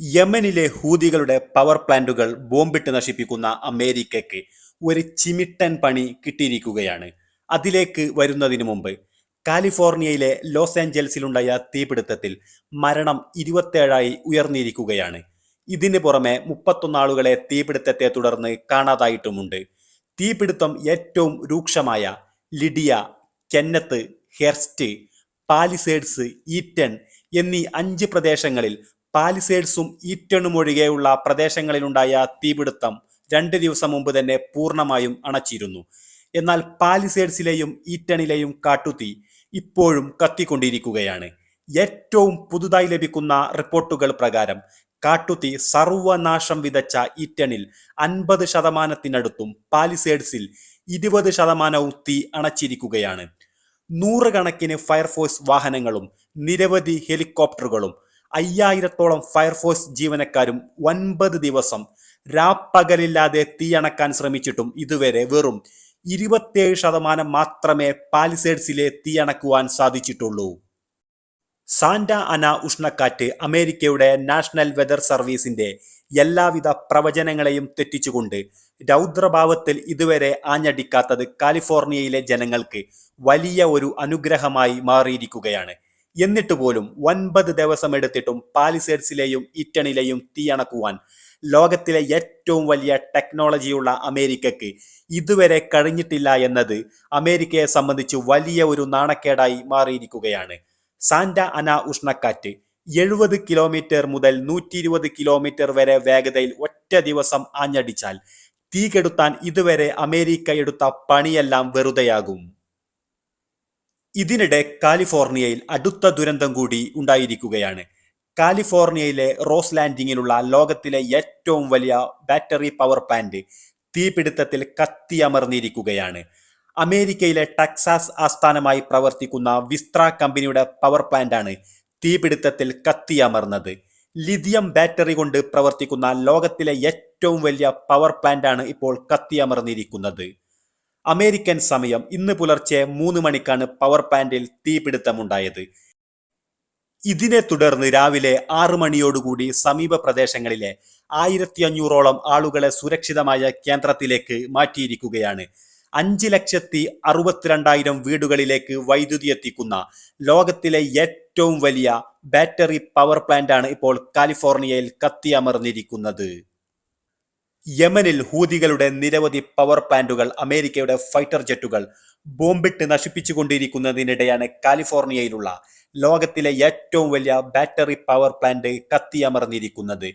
യമനിലെ ഹൂതികളുടെ പവർ പ്ലാന്റുകൾ ബോംബിട്ട് നശിപ്പിക്കുന്ന അമേരിക്കയ്ക്ക് ഒരു ചിമിട്ടൻ പണി കിട്ടിയിരിക്കുകയാണ്. അതിലേക്ക് വരുന്നതിനു മുമ്പ് കാലിഫോർണിയയിലെ ലോസ് ആഞ്ചൽസിലുണ്ടായ തീപിടുത്തത്തിൽ മരണം ഇരുപത്തേഴായി ഉയർന്നിരിക്കുകയാണ്. ഇതിന് പുറമെ മുപ്പത്തൊന്നാളുകളെ തീപിടുത്തത്തെ തുടർന്ന് കാണാതായിട്ടുമുണ്ട്. തീപിടുത്തം ഏറ്റവും രൂക്ഷമായ Lidia Kenneth Hurst Palisades Eaton എന്നീ അഞ്ച് പ്രദേശങ്ങളിൽ പാലിസേഡ്സും ഈറ്റണും ഒഴികെയുള്ള പ്രദേശങ്ങളിലുണ്ടായ തീപിടുത്തം രണ്ട് ദിവസം മുമ്പ് തന്നെ പൂർണമായും അണച്ചിരുന്നു. എന്നാൽ പാലിസേഡ്സിലെയും ഈറ്റണിലെയും കാട്ടുതീ ഇപ്പോഴും കത്തിക്കൊണ്ടിരിക്കുകയാണ്. ഏറ്റവും പുതുതായി ലഭിക്കുന്ന റിപ്പോർട്ടുകൾ പ്രകാരം കാട്ടുതീ സർവനാശം വിതച്ച ഈറ്റണിൽ അൻപത് ശതമാനത്തിനടുത്തും പാലിസേഡ്സിൽ ഇരുപത് ശതമാനവും തീ അണച്ചിരിക്കുകയാണ്. നൂറുകണക്കിന് ഫയർഫോഴ്സ് വാഹനങ്ങളും നിരവധി ഹെലികോപ്റ്ററുകളും അയ്യായിരത്തോളം ഫയർഫോഴ്സ് ജീവനക്കാരും ഒൻപത് ദിവസം രാപ്പകലില്ലാതെ തീയണക്കാൻ ശ്രമിച്ചിട്ടും ഇതുവരെ വെറും ഇരുപത്തിയേഴ് ശതമാനം മാത്രമേ പാലിസേഡ്സിലെ തീയണക്കുവാൻ സാധിച്ചിട്ടുള്ളൂ. സാന്റ അന ഉഷ്ണക്കാറ്റ് അമേരിക്കയുടെ നാഷണൽ വെതർ സർവീസിന്റെ എല്ലാവിധ പ്രവചനങ്ങളെയും തെറ്റിച്ചുകൊണ്ട് രൗദ്രഭാവത്തിൽ ഇതുവരെ ആഞ്ഞടിക്കാത്തത് കാലിഫോർണിയയിലെ ജനങ്ങൾക്ക് വലിയ ഒരു അനുഗ്രഹമായി മാറിയിരിക്കുകയാണ്. എന്നിട്ട് പോലും ഒൻപത് ദിവസം എടുത്തിട്ടും പാലിസേഡ്സിലെയും ഇറ്റണിലെയും തീയണക്കുവാൻ ലോകത്തിലെ ഏറ്റവും വലിയ ടെക്നോളജിയുള്ള അമേരിക്കയ്ക്ക് ഇതുവരെ കഴിഞ്ഞിട്ടില്ല എന്നത് അമേരിക്കയെ സംബന്ധിച്ച് വലിയ ഒരു നാണക്കേടായി മാറിയിരിക്കുകയാണ്. സാന്റ അന ഉഷ്ണക്കാറ്റ് എഴുപത് കിലോമീറ്റർ മുതൽ നൂറ്റി ഇരുപത് കിലോമീറ്റർ വരെ വേഗതയിൽ ഒറ്റ ദിവസം ആഞ്ഞടിച്ചാൽ തീ കെടുത്താൻ ഇതുവരെ അമേരിക്ക എടുത്ത പണിയെല്ലാം വെറുതെയാകും. ഇതിനിടെ കാലിഫോർണിയയിൽ അടുത്ത ദുരന്തം കൂടി ഉണ്ടായിരിക്കുകയാണ്. കാലിഫോർണിയയിലെ റോസ് ലാൻഡിങ്ങിലുള്ള ലോകത്തിലെ ഏറ്റവും വലിയ ബാറ്ററി പവർ പ്ലാന്റ് തീപിടുത്തത്തിൽ കത്തിയമർന്നിരിക്കുകയാണ്. അമേരിക്കയിലെ ടെക്സാസ് ആസ്ഥാനമായി പ്രവർത്തിക്കുന്ന വിസ്ത്ര കമ്പനിയുടെ പവർ പ്ലാന്റാണ് തീപിടുത്തത്തിൽ കത്തിയമർന്നത്. ലിഥിയം ബാറ്ററി കൊണ്ട് പ്രവർത്തിക്കുന്ന ലോകത്തിലെ ഏറ്റവും വലിയ പവർ പ്ലാന്റാണ് ഇപ്പോൾ കത്തിയമർന്നിരിക്കുന്നത്. അമേരിക്കൻ സമയം ഇന്ന് പുലർച്ചെ മൂന്ന് മണിക്കാണ് പവർ പ്ലാന്റിൽ തീപിടുത്തമുണ്ടായത്. ഇതിനെ തുടർന്ന് രാവിലെ ആറു മണിയോടുകൂടി സമീപ പ്രദേശങ്ങളിലെ ആയിരത്തി അഞ്ഞൂറോളം ആളുകളെ സുരക്ഷിതമായ കേന്ദ്രത്തിലേക്ക് മാറ്റിയിരിക്കുകയാണ്. അഞ്ച് ലക്ഷത്തി അറുപത്തിരണ്ടായിരം വീടുകളിലേക്ക് വൈദ്യുതി എത്തിക്കുന്ന ലോകത്തിലെ ഏറ്റവും വലിയ ബാറ്ററി പവർ പ്ലാന്റാണ് ഇപ്പോൾ കാലിഫോർണിയയിൽ കത്തിയമർന്നിരിക്കുന്നത്. യമനിൽ ഹൂതികളുടെ നിരവധി പവർ പ്ലാന്റുകൾ അമേരിക്കയുടെ ഫൈറ്റർ ജെറ്റുകൾ ബോംബിട്ട് നശിപ്പിച്ചുകൊണ്ടിരിക്കുന്നതിനിടെയാണ് കാലിഫോർണിയയിലുള്ള ലോകത്തിലെ ഏറ്റവും വലിയ ബാറ്ററി പവർ പ്ലാന്റ് കത്തിയമർന്നിരിക്കുന്നത്.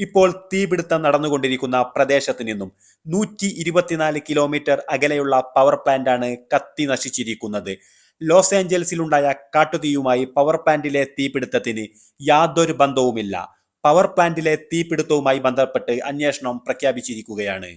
ഇപ്പോൾ തീപിടുത്തം നടന്നുകൊണ്ടിരിക്കുന്ന പ്രദേശത്ത് നിന്നും നൂറ്റി ഇരുപത്തിനാല് കിലോമീറ്റർ അകലെയുള്ള പവർ പ്ലാന്റാണ് കത്തി നശിച്ചിരിക്കുന്നത്. ലോസ് ഏഞ്ചൽസിലുണ്ടായ കാട്ടുതീയുമായി പവർ പ്ലാന്റിലെ തീപിടുത്തത്തിന് യാതൊരു ബന്ധവുമില്ല. പവർ പ്ലാന്റിലെ തീപിടുത്തവുമായി ബന്ധപ്പെട്ട് അന്വേഷണം പ്രഖ്യാപിച്ചിരിക്കുകയാണ്.